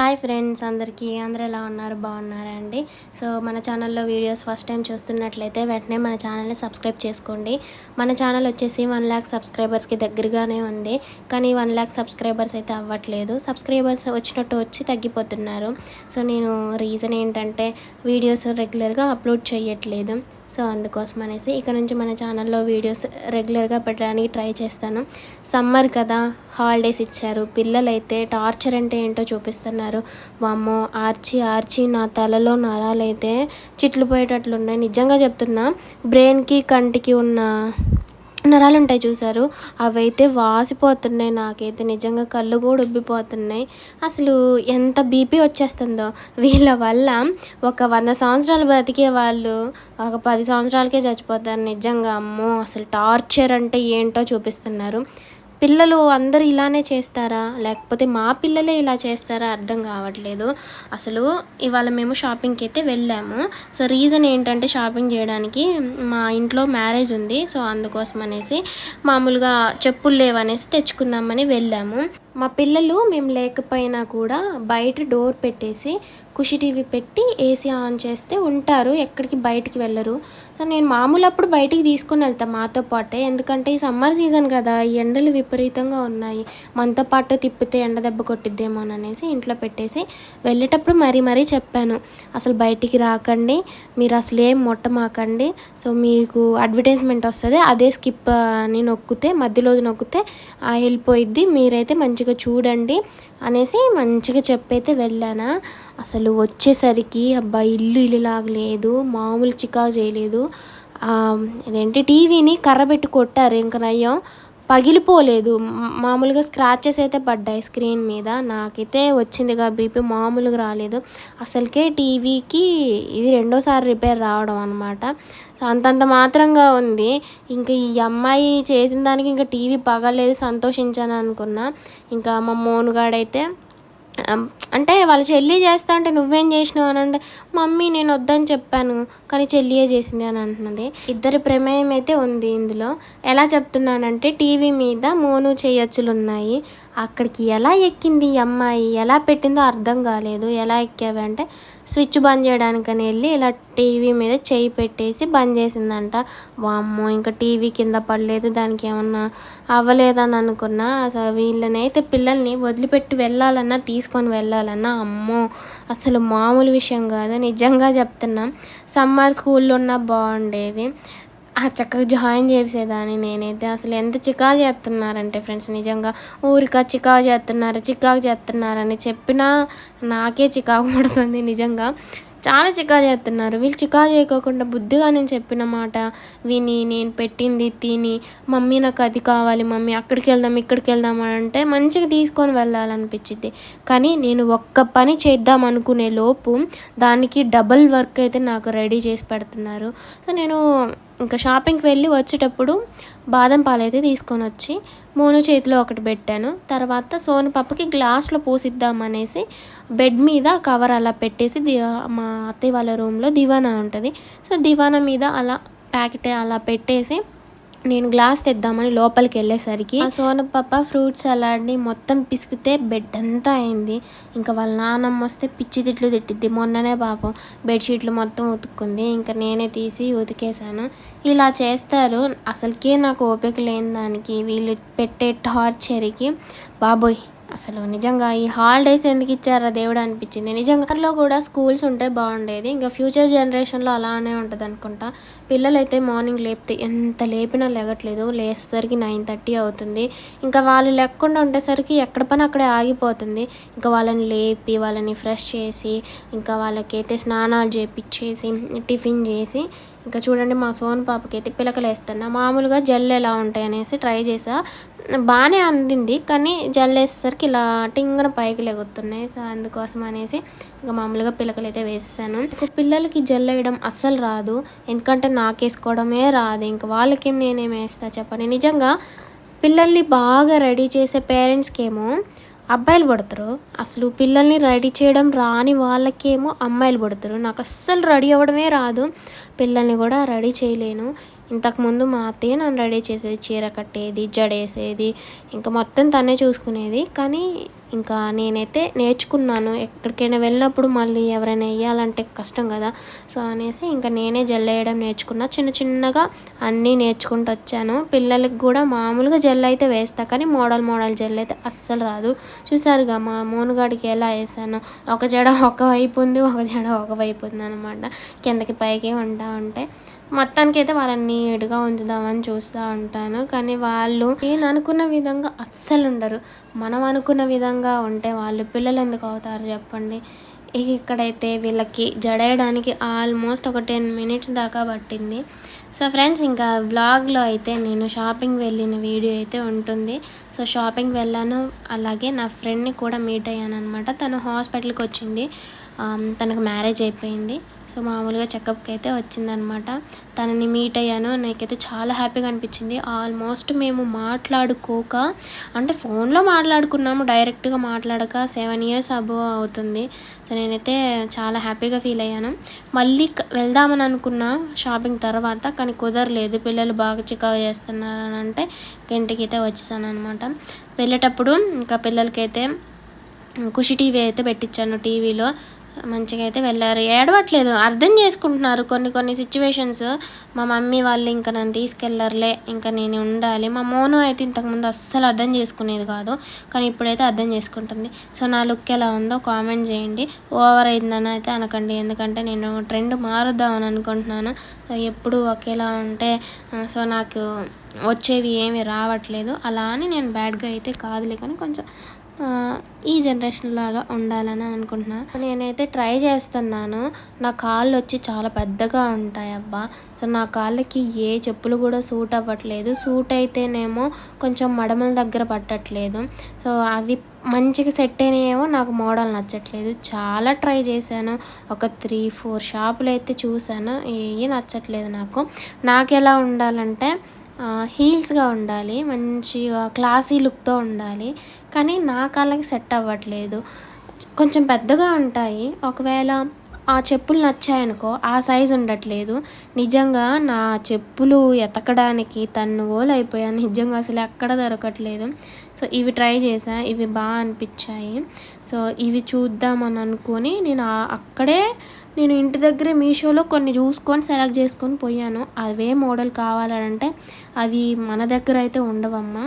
Hi friends అందరికీ అందరూ ఎలా ఉన్నారు? బాగున్నారా అండి? సో మన ఛానల్లో వీడియోస్ ఫస్ట్ టైం చూస్తున్నట్లయితే వెంటనే మన ఛానల్ని సబ్స్క్రైబ్ చేసుకోండి. మన ఛానల్ వచ్చేసి వన్ ల్యాక్ సబ్స్క్రైబర్స్కి దగ్గరగానే ఉంది. కానీ వన్ ల్యాక్ సబ్స్క్రైబర్స్ అయితే అవ్వట్లేదు. సబ్స్క్రైబర్స్ వచ్చినట్టు వచ్చి తగ్గిపోతున్నారు. సో నేను రీజన్ ఏంటంటే వీడియోస్ రెగ్యులర్గా అప్లోడ్ చేయట్లేదు సో అందుకోసం అనేసి ఇక నుంచి మన ఛానల్లో వీడియోస్ రెగ్యులర్గా పెట్టడానికి ట్రై చేస్తాను. సమ్మర్ కదా హాలిడేస్ ఇచ్చారు. పిల్లలైతే టార్చర్ అంటే ఏంటో చూపిస్తున్నారు. వామ్మో ఆర్చి ఆర్చి నా తలలో నరాలైతే చిట్లు పోయేటట్లున్నాయి నిజంగా చెప్తున్నా బ్రెయిన్కి కంటికి ఉన్న నరాలు ఉంటాయి చూసారు అవైతే వాసిపోతున్నాయి నాకైతే. నిజంగా కళ్ళు కూడా ఉబ్బిపోతున్నాయి. అసలు ఎంత బీపీ వచ్చేస్తుందో. వీళ్ళ వల్ల ఒక వంద సంవత్సరాలు బతికే వాళ్ళు ఒక పది సంవత్సరాలకే చచ్చిపోతారు. నిజంగా అమ్మో! అసలు టార్చర్ అంటే ఏంటో చూపిస్తున్నారు. పిల్లలు అందరూ ఇలానే చేస్తారా? లేకపోతే మా పిల్లలే ఇలా చేస్తారా? అర్థం కావట్లేదు. అసలు ఇవాళ మేము షాపింగ్కి అయితే వెళ్ళాము. సో రీజన్ ఏంటంటే షాపింగ్ చేయడానికి మా ఇంట్లో మ్యారేజ్ ఉంది. సో అందుకోసం అనేసి మామూలుగా చెప్పులు లేవనేసి తెచ్చుకుందామని వెళ్ళాము. మా పిల్లలు మేము లేకపోయినా కూడా బయట డోర్ పెట్టేసి ఖుషి టీవీ పెట్టి ఏసీ ఆన్ చేస్తే ఉంటారు ఎక్కడికి బయటికి వెళ్ళరు. సో నేను మామూలు అప్పుడు బయటికి తీసుకుని వెళ్తాను మాతో పాటే. ఎందుకంటే ఈ సమ్మర్ సీజన్ కదా ఈ ఎండలు విపరీతంగా ఉన్నాయి. మనతో పాటు తిప్పితే ఎండ దెబ్బ కొట్టిద్దేమో అనేసి ఇంట్లో పెట్టేసి వెళ్ళేటప్పుడు మరీ మరీ చెప్పాను. అసలు బయటికి రాకండి మీరు అసలు ఏం మొట్టమాకండి. సో మీకు అడ్వర్టైజ్మెంట్ వస్తుంది అదే స్కిప్ అని నొక్కితే మధ్యలో నొక్కితే ఆ వెళ్ళిపోయిద్ది. మీరైతే మంచిగా చూడండి. అనేసి మంచిగా చెప్పైతే వెళ్ళానా. అసలు వచ్చేసరికి అబ్బా ఇల్లు ఇల్లు లేదు మామూలు చికా చేయలేదు. ఇదేంటి టీవీని కర్ర పెట్టి కొట్టారు. ఇంక నయ్యం పగిలిపోలేదు. మామూలుగా స్క్రాచెస్ అయితే పడ్డాయి స్క్రీన్ మీద. నాకైతే వచ్చిందిగా బీపీ మామూలుగా రాలేదు. అసలుకే టీవీకి ఇది రెండోసారి రిపేర్ రావడం అనమాట అంతంత మాత్రంగా ఉంది. ఇంకా ఈ అమ్మాయి చేసిన దానికి ఇంకా టీవీ పగలేదు సంతోషించాను అనుకున్నా. ఇంకా మా మోనుగాడైతే అంటే వాళ్ళ చెల్లి చేస్తా అంటే నువ్వేం చేసినావు అని అంటే మమ్మీ నేను వద్దని చెప్పాను కానీ చెల్లియే చేసింది అని అంటున్నది. ఇద్దరి ప్రమేయం అయితే ఉంది ఇందులో. ఎలా చెప్తున్నానంటే టీవీ మీద మోను చేయొచ్చులు ఉన్నాయి అక్కడికి ఎలా ఎక్కింది ఈ అమ్మాయి? ఎలా పెట్టిందో అర్థం కాలేదు. ఎలా ఎక్కావంటే స్విచ్ బంద్ చేయడానికని వెళ్ళి ఇలా టీవీ మీద చేయి పెట్టేసి బంద్ చేసిందంట. వామ్మో ఇంకా టీవీ కింద పడలేదు దానికి ఏమన్నా అవ్వలేదని అనుకున్నా. అసలు వీళ్ళనైతే పిల్లల్ని వదిలిపెట్టి వెళ్ళాలన్నా తీసుకొని వెళ్ళాలన్నా అమ్మో అసలు మామూలు విషయం కాదు. నిజంగా చెప్తున్నాం సమ్మర్ స్కూల్లో ఉన్న బాగుండేది. ఆ చక్కగా జాయిన్ చేసేదాన్ని నేనైతే. అసలు ఎంత చికా చేస్తున్నారంటే ఫ్రెండ్స్ నిజంగా ఊరిక చికాకు చేస్తున్నారు చికాకు చేస్తున్నారని చెప్పినా నాకే చికాకు పడుతుంది నిజంగా. చాలా చికా చేస్తున్నారు. వీళ్ళు చికా చేయకోకుండా బుద్ధిగా నేను చెప్పిన మాట విని నేను పెట్టింది తిని మమ్మీ నాకు అది కావాలి మమ్మీ అక్కడికి వెళ్దాం ఇక్కడికి వెళ్దాం అని అంటే మంచిగా తీసుకొని వెళ్ళాలనిపించింది కానీ నేను ఒక్క పని చేద్దాం అనుకునే లోపు దానికి డబల్ వర్క్ అయితే నాకు రెడీ చేసి పెడుతున్నారు. సో నేను ఇంకా షాపింగ్కి వెళ్ళి వచ్చేటప్పుడు బాదం పాలు అయితే తీసుకొని వచ్చి మోను చేతిలో ఒకటి పెట్టాను. తర్వాత సోను పప్పకి గ్లాస్లో పోసిద్దామనేసి బెడ్ మీద కవర్ అలా పెట్టేసి మా అత్తయ్య వాళ్ళ రూమ్లో దివానా ఉంటుంది. సో దివానా మీద అలా ప్యాకెట్ అలా పెట్టేసి నేను గ్లాస్ తెద్దామని లోపలికి వెళ్ళేసరికి ఆ సోనపప్ప ఫ్రూట్ సలాడ్ని మొత్తం పిసికితే బెడ్ అంతా అయింది. ఇంకా వాళ్ళ నాన్నమ్మ వస్తే పిచ్చి తిట్లు తిట్టిద్ది. మొన్ననే పాపం బెడ్షీట్లు మొత్తం ఉతుక్కుంది. ఇంకా నేనే తీసి ఉతికేసాను ఇలా చేస్తారు. అసలుకే నాకు ఓపిక లేని దానికి వీళ్ళు పెట్టే టార్చర్కి బాబోయ్ అసలు నిజంగా ఈ హాలిడేస్ ఎందుకు ఇచ్చారా దేవుడు అనిపించింది. నిజంగా కూడా స్కూల్స్ ఉంటే బాగుండేది. ఇంకా ఫ్యూచర్ జనరేషన్లో అలానే ఉంటుంది అనుకుంటా పిల్లలైతే మార్నింగ్ లేపితే ఎంత లేపినా లేగట్లేదు. లేసేసరికి నైన్ థర్టీ అవుతుంది. ఇంకా వాళ్ళు లేకుండా ఉండేసరికి ఎక్కడ పని అక్కడే ఆగిపోతుంది. ఇంకా వాళ్ళని లేపి వాళ్ళని ఫ్రెష్ చేసి ఇంకా వాళ్ళకైతే స్నానాలు చేపించేసి టిఫిన్ చేసి ఇంకా చూడండి మా సోన్ పాపకైతే పిలకలు వేస్తున్నా మామూలుగా జల్లు ఎలా ఉంటాయి అనేసి ట్రై చేసా. బాగానే అందింది కానీ జల్లు వేసేసరికి ఇలా టింగన పైకి లెగుతున్నాయి. సో అందుకోసం అనేసి ఇంకా మామూలుగా పిలకలు అయితే వేసాను పిల్లలకి జల్లు వేయడం అస్సలు రాదు. ఎందుకంటే నాకేసుకోవడమే రాదు. ఇంక వాళ్ళకేం నేనేం వేస్తా చెప్పండి. నిజంగా పిల్లల్ని బాగా రెడీ చేసే పేరెంట్స్కేమో అబ్బాయిలు పడతారు. అసలు పిల్లల్ని రెడీ చేయడం రాని వాళ్ళకేమో అమ్మాయిలు పడతారు. నాకు అస్సలు రెడీ అవ్వడమే రాదు. పిల్లల్ని కూడా రెడీ చేయలేను. ఇంతకుముందు మా అత్తయ్య నన్ను రెడీ చేసేది చీర కట్టేది జడేసేది ఇంకా మొత్తం తనే చూసుకునేది. కానీ ఇంకా నేనైతే నేర్చుకున్నాను. ఎక్కడికైనా వెళ్ళినప్పుడు మళ్ళీ ఎవరైనా వేయాలంటే కష్టం కదా. సో అనేసి ఇంకా నేనే జెల్ వేయడం నేర్చుకున్నా. చిన్న చిన్నగా అన్నీ నేర్చుకుంటూ వచ్చాను. పిల్లలకి కూడా మామూలుగా జెల్ అయితే వేస్తా కానీ మోడల్ మోడల్ జెల్ అయితే అస్సలు రాదు. చూసారుగా మా మోనుగాడికి ఎలా వేసాను. ఒక జడ ఒక వైపు ఉంది ఒక జడ ఒక వైపు ఉంది అనమాట కిందకి పైకి ఉంటా ఉంటే. మొత్తానికి అయితే వాళ్ళని నీట్గా ఉంచుదామని చూస్తూ ఉంటాను. కానీ వాళ్ళు నేను అనుకున్న విధంగా అస్సలు ఉండరు. మనం అనుకున్న విధంగా ఉంటే వాళ్ళు పిల్లలు ఎందుకు అవుతారు చెప్పండి. ఇక్కడైతే వీళ్ళకి జడేయడానికి ఆల్మోస్ట్ ఒక టెన్ మినిట్స్ దాకా పట్టింది. సో ఫ్రెండ్స్ ఇంకా వ్లాగ్లో అయితే నేను షాపింగ్ వెళ్ళిన వీడియో అయితే ఉంటుంది. సో షాపింగ్ వెళ్ళాను. అలాగే నా ఫ్రెండ్ని కూడా మీట్ అయ్యాను అనమాట తను హాస్పిటల్కి వచ్చింది. తనకు మ్యారేజ్ అయిపోయింది. సో మామూలుగా చెకప్కి అయితే వచ్చిందనమాట. తనని మీట్ అయ్యాను. నాకైతే చాలా హ్యాపీగా అనిపించింది. ఆల్మోస్ట్ మేము మాట్లాడుకోక అంటే ఫోన్లో మాట్లాడుకున్నాము. డైరెక్ట్గా మాట్లాడక సెవెన్ ఇయర్స్ అబోవ్ అవుతుంది. సో నేనైతే చాలా హ్యాపీగా ఫీల్ అయ్యాను. మళ్ళీ వెళ్దామని అనుకున్నా షాపింగ్ తర్వాత కానీ కుదరలేదు. పిల్లలు బాగా చికా చేస్తున్నారు అని అంటే ఇంటికి అయితే వచ్చేసాను అనమాట వెళ్ళేటప్పుడు ఇంకా పిల్లలకైతే ఖుషి టీవీ అయితే పెట్టించాను టీవీలో. మంచిగా అయితే వెళ్ళారు. ఏడవట్లేదు. అర్థం చేసుకుంటున్నారు కొన్ని కొన్ని సిచ్యువేషన్స్ మా మమ్మీ వాళ్ళు ఇంకా నన్ను తీసుకెళ్ళర్లే ఇంకా నేను ఉండాలి. మా మోను అయితే ఇంతకుముందు అస్సలు అర్థం చేసుకునేది కాదు కానీ ఇప్పుడైతే అర్థం చేసుకుంటుంది. సో నా లుక్ ఎలా ఉందో కామెంట్ చేయండి. ఓవర్ అయిందని అయితే అనకండి. ఎందుకంటే నేను ట్రెండ్ మారుద్దామని అనుకుంటున్నాను. సో ఎప్పుడు ఒకేలా ఉంటే సో నాకు వచ్చేవి ఏమి రావట్లేదు. అలా అని నేను బ్యాడ్గా అయితే కాదులే కానీ కొంచెం ఈ జనరేషన్ లాగా ఉండాలని అనుకుంటున్నా. నేనైతే ట్రై చేస్తున్నాను. నా కాళ్ళు వచ్చి చాలా పెద్దగా ఉంటాయి అబ్బా. సో నా కాళ్ళకి ఏ చెప్పులు కూడా సూట్ అవ్వట్లేదు. సూట్ అయితేనేమో కొంచెం మడమల దగ్గర పట్టట్లేదు. సో అవి మంచిగా సెట్ అయినాయేమో నాకు మోడల్ నచ్చట్లేదు. చాలా ట్రై చేశాను. ఒక త్రీ ఫోర్ షాపులు అయితే చూశాను. ఏ నచ్చట్లేదు నాకు. నాకు ఎలా ఉండాలంటే హీల్స్గా ఉండాలి మంచిగా క్లాసీ లుక్తో ఉండాలి. కానీ నా కాళ్ళకి సెట్ అవ్వట్లేదు. కొంచెం పెద్దగా ఉంటాయి. ఒకవేళ ఆ చెప్పులు నచ్చాయనుకో ఆ సైజు ఉండట్లేదు. నిజంగా నా చెప్పులు ఎతకడానికి తన్నుగోలు అయిపోయాను. నిజంగా అసలు ఎక్కడ దొరకట్లేదు. సో ఇవి ట్రై చేసా ఇవి బాగా అనిపించాయి. సో ఇవి చూద్దామని అనుకొని నేను అక్కడే నేను ఇంటి దగ్గరే మీషోలో కొన్ని చూసుకొని సెలెక్ట్ చేసుకొని పోయాను. అవే మోడల్ కావాలంటే అవి మన దగ్గర అయితే ఉండవమ్మా.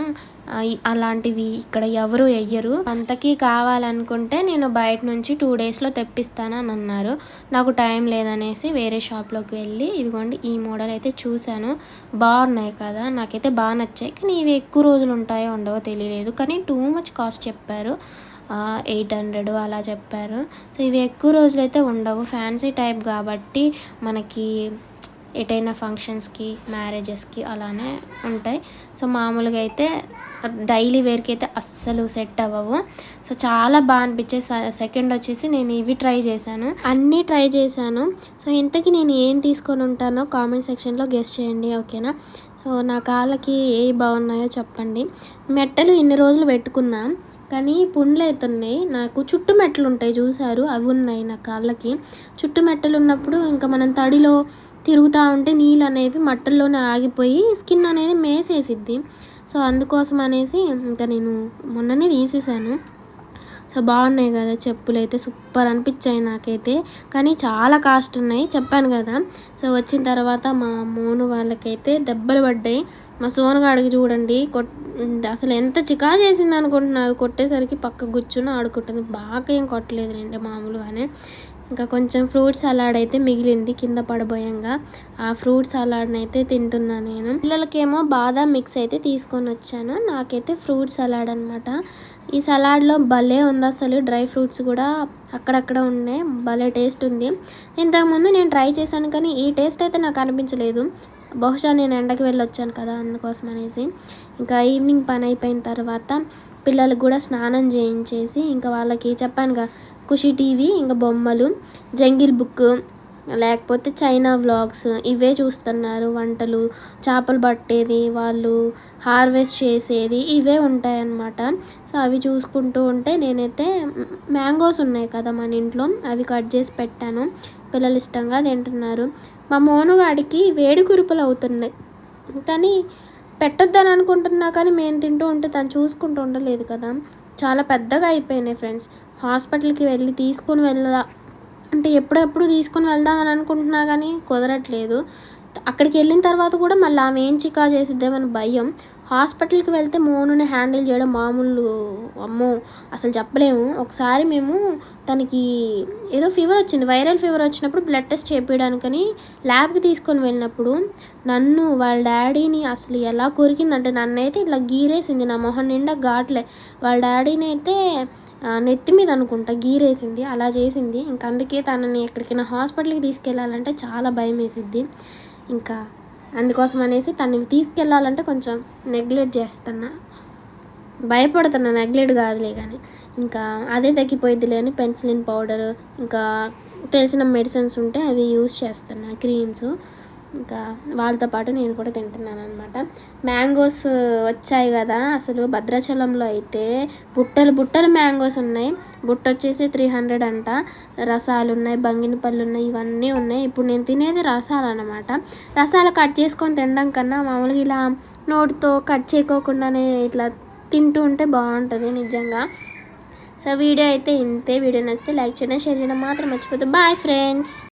అలాంటివి ఇక్కడ ఎవరు వెయ్యరు. అంతకీ కావాలనుకుంటే నేను బయట నుంచి టూ డేస్లో తెప్పిస్తాను అని అన్నారు. నాకు టైం లేదనేసి వేరే షాప్లోకి వెళ్ళి ఇదిగోండి ఈ మోడల్ అయితే చూశాను. బాగున్నాయి కదా నాకైతే బాగా నచ్చాయి. కానీ ఇవి ఎక్కువ రోజులు ఉంటాయో ఉండవో తెలియలేదు. కానీ టూ మచ్ కాస్ట్ చెప్పారు. ఎయిట్ హండ్రెడ్ అలా చెప్పారు. సో ఇవి ఎక్కువ రోజులు అయితే ఉండవు. ఫ్యాన్సీ టైప్ కాబట్టి మనకి ఎటైనా ఫంక్షన్స్కి మ్యారేజెస్కి అలానే ఉంటాయి. సో మామూలుగా అయితే డైలీ వేర్కి అయితే అస్సలు సెట్ అవ్వవు. సో చాలా బాగా అనిపించే సెకండ్ వచ్చేసి నేను ఇవి ట్రై చేశాను. అన్నీ ట్రై చేశాను. సో ఇంతకీ నేను ఏం తీసుకొని ఉంటానో కామెంట్ సెక్షన్లో గెస్ట్ చేయండి ఓకేనా? సో నా కాళ్ళకి ఏ బాగున్నాయో చెప్పండి. మెట్టలు ఇన్ని రోజులు పెట్టుకున్నాను కానీ పుండ్లు అవుతున్నాయి నాకు చుట్టుమెట్టలు ఉంటాయి చూసారు అవి ఉన్నాయి నా కాళ్ళకి. చుట్టుమెట్టలు ఉన్నప్పుడు ఇంకా మనం తడిలో తిరుగుతూ ఉంటే నీళ్ళు అనేవి మట్టల్లోనే ఆగిపోయి స్కిన్ అనేది మేసేసిద్ది. సో అందుకోసం అనేసి ఇంకా నేను మొన్ననే తీసేసాను సో బాగున్నాయి కదా చెప్పులు అయితే సూపర్ అనిపించాయి నాకైతే. కానీ చాలా కాస్ట్ ఉన్నాయి చెప్పాను కదా. సో వచ్చిన తర్వాత మా మోను వాళ్ళకైతే దెబ్బలు పడ్డాయి. మా సోనగాడికి చూడండి కొట్ అసలు ఎంత చికా చేసింది అనుకుంటున్నారు. కొట్టేసరికి పక్క కూర్చుని ఆడుకుంటుంది. బాగా ఏం కొట్టలేదు రండి మామూలుగానే. ఇంకా కొంచెం ఫ్రూట్ సలాడ్ అయితే మిగిలింది కింద పడబోయంగా. ఆ ఫ్రూట్ సలాడ్ని అయితే తింటున్నా నేను. పిల్లలకేమో బాదాం మిక్స్ అయితే తీసుకొని వచ్చాను. నాకైతే ఫ్రూట్ సలాడ్ అనమాట ఈ సలాడ్లో భలే ఉంది అసలు. డ్రై ఫ్రూట్స్ కూడా అక్కడక్కడ ఉన్నాయి. భలే టేస్ట్ ఉంది. ఇంతకుముందు నేను ట్రై చేశాను కానీ ఈ టేస్ట్ అయితే నాకు అనిపించలేదు. బహుశా నేను ఎండకి వెళ్ళొచ్చాను కదా అందుకోసం అనేసి. ఇంకా ఈవినింగ్ పని అయిపోయిన తర్వాత పిల్లలకు కూడా స్నానం చేయించేసి ఇంకా వాళ్ళకి చెప్పాను కదా ఖుషి టీవీ ఇంకా బొమ్మలు జంగిల్ బుక్ లేకపోతే చైనా వ్లాగ్స్ ఇవే చూస్తున్నారు. వంటలు చేపలు పట్టేది వాళ్ళు హార్వెస్ట్ చేసేది ఇవే ఉంటాయన్నమాట. సో అవి చూసుకుంటూ ఉంటే నేనైతే మ్యాంగోస్ ఉన్నాయి కదా మన ఇంట్లో అవి కట్ చేసి పెట్టాను. పిల్లలు ఇష్టంగా తింటున్నారు. మా మోనుగాడికి వేడి కురుపులు అవుతున్నాయి. కానీ పెట్టొద్దని అనుకుంటున్నా కానీ మేము తింటూ ఉంటే తను చూసుకుంటూ ఉండలేదు కదా. చాలా పెద్దగా అయిపోయినాయి ఫ్రెండ్స్. హాస్పిటల్కి వెళ్ళి తీసుకొని వెళ్ళదా అంటే ఎప్పుడెప్పుడు తీసుకొని వెళ్దామని అనుకుంటున్నా కానీ కుదరట్లేదు. అక్కడికి వెళ్ళిన తర్వాత కూడా మళ్ళీ ఆమె ఏం చికా చేసిద్దామని భయం. హాస్పిటల్కి వెళ్తే మోనుని హ్యాండిల్ చేయడం మామూలు అమ్మో అసలు చెప్పలేము. ఒకసారి మేము తనకి ఏదో ఫీవర్ వచ్చింది వైరల్ ఫీవర్ వచ్చినప్పుడు బ్లడ్ టెస్ట్ చేపించడానికని ల్యాబ్కి తీసుకొని వెళ్ళినప్పుడు నన్ను వాళ్ళ డాడీని అసలు ఎలా కొరికిందంటే నన్నైతే ఇట్లా గీరేసింది నా మొహం నిండా ఘాట్లే. వాళ్ళ డాడీని అయితే నెత్తి మీద అనుకుంటా గీరేసింది అలా చేసింది. ఇంకా అందుకే తనని ఎక్కడికైనా హాస్పిటల్కి తీసుకెళ్ళాలంటే చాలా భయం వేసిద్ది ఇంకా అందుకోసం అనేసి తను తీసుకెళ్ళాలంటే కొంచెం నెగ్లెక్ట్ చేస్తున్నా. భయపడుతున్నా నెగ్లెక్ట్ కాదులే కానీ ఇంకా అదే తగ్గిపోయిద్దిలే అని పెన్సిలిన్ పౌడర్ ఇంకా తెలిసిన మెడిసిన్స్ ఉంటే అవి యూజ్ చేస్తున్నా క్రీమ్స్ ఇంకా వాళ్ళతో పాటు నేను కూడా తింటున్నాను అనమాట మ్యాంగోస్ వచ్చాయి కదా అసలు భద్రాచలంలో అయితే బుట్టలు బుట్టలు మ్యాంగోస్ ఉన్నాయి. బుట్ట వచ్చేసి త్రీ హండ్రెడ్ అంట. రసాలు ఉన్నాయి బంగిన పళ్ళు ఉన్నాయి ఇవన్నీ ఉన్నాయి. ఇప్పుడు నేను తినేది రసాలు అనమాట రసాలు కట్ చేసుకొని తినడం కన్నా మామూలుగా ఇలా నోటితో కట్ చేయకోకుండానే ఇట్లా తింటూ ఉంటే బాగుంటుంది నిజంగా. సో వీడియో అయితే ఇంతే. వీడియో నచ్చితే లైక్ చేయడం షేర్ చేయడం. మాత్రం మర్చిపోతే బాయ్ ఫ్రెండ్స్